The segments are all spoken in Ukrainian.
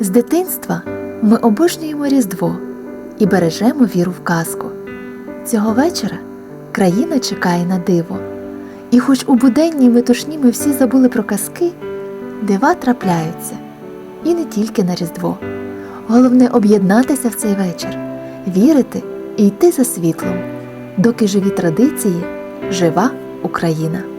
З дитинства ми обожнюємо Різдво і бережемо віру в казку. Цього вечора країна чекає на диво. І хоч у буденній метушні ми всі забули про казки, дива трапляються і не тільки на Різдво. Головне об'єднатися в цей вечір, вірити і йти за світлом, доки живі традиції, жива Україна.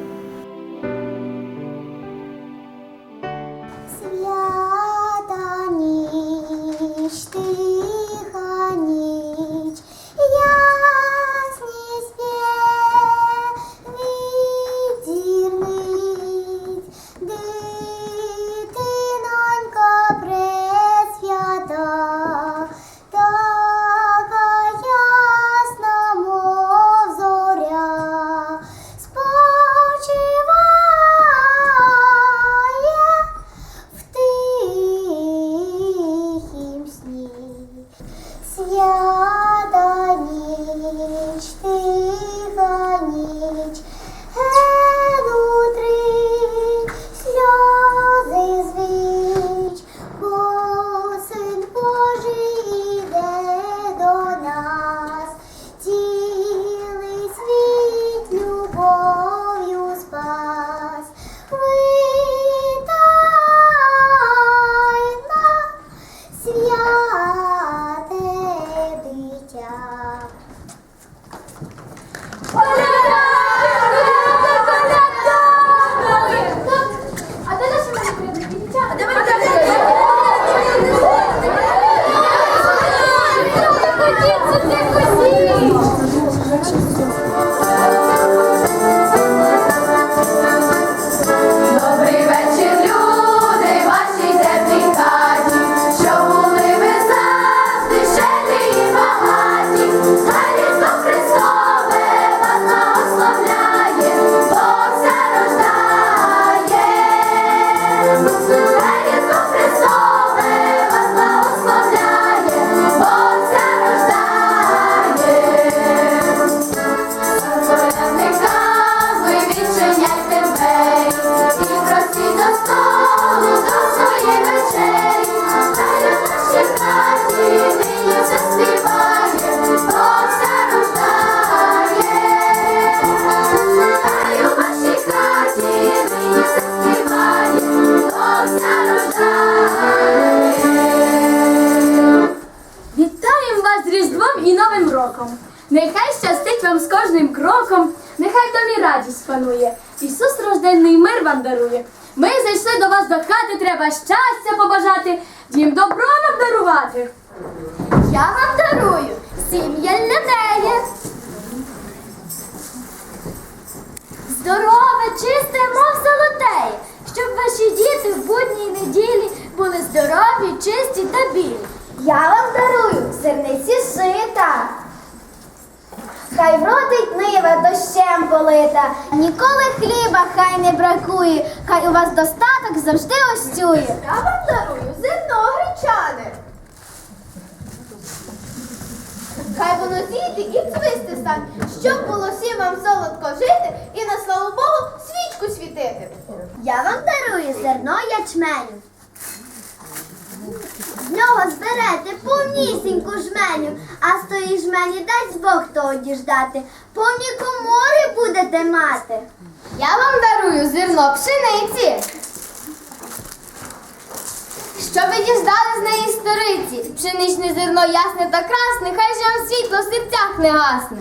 Треба щастя побажати, дім добро нам дарувати. Я вам дарую сім'я для неї. Здорове, чисте, мов золотеє, щоб ваші діти в будній неділі були здорові, чисті та білі. Я вам дарую зерниці сита. Хай вродить нива дощем полита, ніколи хліба хай не бракує, хай у вас достаток завжди остює. Я вам дарую зерно гречане. Хай воно зійде і цвисти стан, щоб було всім вам солодко жити і на славу Богу свічку світити. Я вам дарую зерно ячменю. Нього зберете повнісіньку жменю, а з тої жмені дасть Бог того діждати. Повні комори будете мати. Я вам дарую зерно пшениці. Щоб ви діждали з неї сториці, пшеничне зерно ясне та красне, хай же вам світло в серцях не гасне.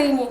вашій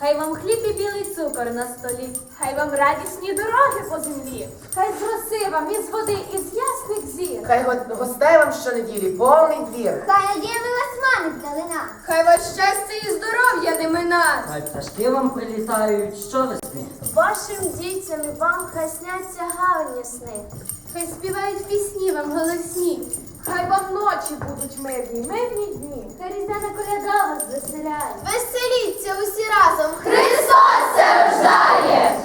Хай вам хліб і білий цукор на столі. Хай вам радісні дороги по землі. Хай з роси вам із води, із ясних зір. Хай го- гостей вам щонеділі повний двір. Хай надіями вас манить долина. Хай вас щастя і здоров'я не мина. Хай пташки вам прилітають щовесни. Вашим дітям і вам хай сняться гарні сни. Хай співають пісні вам голосні. Хай вам ночі будуть мирні, мирні дні. Хай різдвяна коляда вас веселяє. Веселіться усі разом. Христос це рождає!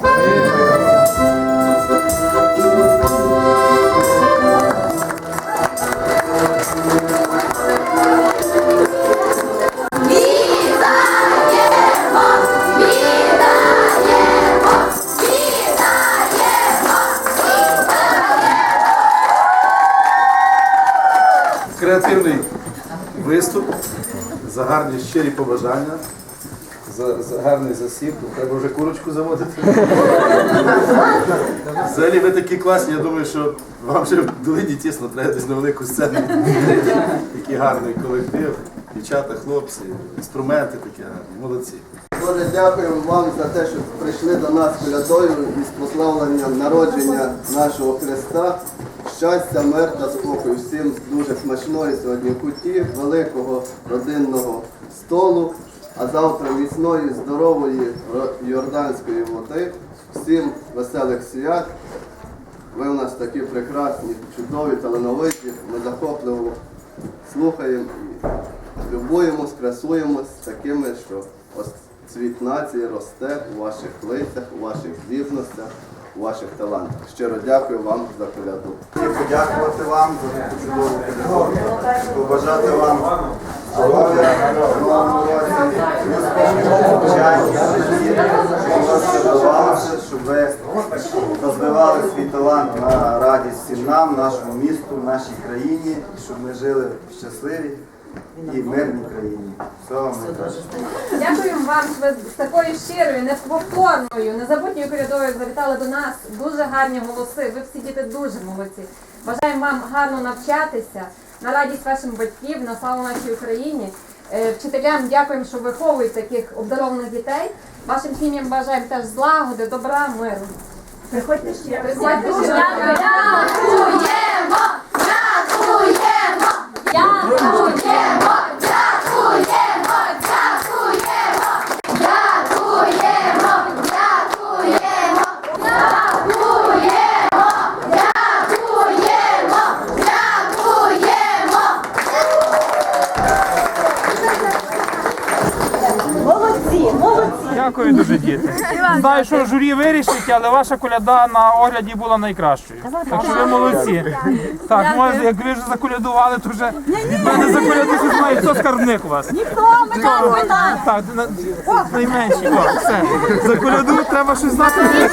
Щирі побажання, за, за гарний засіб. Треба вже курочку заводити. Взагалі ви такі класні, я думаю, що вам вже в долині тісно, треба десь на велику сцену. Такий гарний колектив, дівчата, хлопці, інструменти такі гарні, молодці. Дуже дякуємо вам за те, що прийшли до нас колядою із прославленням народження нашого Христа. Щастя, мир та спокою. Всім дуже смачної сьогодні куті, великого родинного столу, а завтра міцної, здорової йорданської води. Всім веселих свят. Ви у нас такі прекрасні, чудові, талановиті. Ми захопливо слухаємо і любуємось, красуємось такими, що ось цвіт нації росте у ваших лицях, у ваших здібностях, ваших талантах. Щиро дякую вам за коляду. І подякувати вам за таку чудову передачу, побажати вам здоров'я в новому році, успіхів, щоб вас все щоб ви розвивали свій талант на радість всім нам, нашому місту, нашій країні, щоб ми жили в щасливій і мирній країні. Всього вам найкращого. Дякуємо вам, що ви з такою щирою, неповторною, незабутньою колядою завітали до нас. Дуже гарні голоси. Ви всі діти дуже молодці. Бажаємо вам гарно навчатися на радість вашим батьків, на славу нашій Україні. Е, Вчителям дякуємо, що виховують таких обдарованих дітей. Вашим сім'ям бажаємо теж злагоди, добра, миру. Приходьте ще. Приходьте ще. Дякуємо! 不见 Дякую дуже, діти. Знаю, що журі вирішить, але ваша коляда на огляді була найкращою. Так що ви молодці. Так, може, як ви вже заколядували, то вже від мене заколядувати знає, хто скарбник у вас. Ніхто, ми Так, так, на- найменші. О, все. Заколядують, треба щось знати. Ми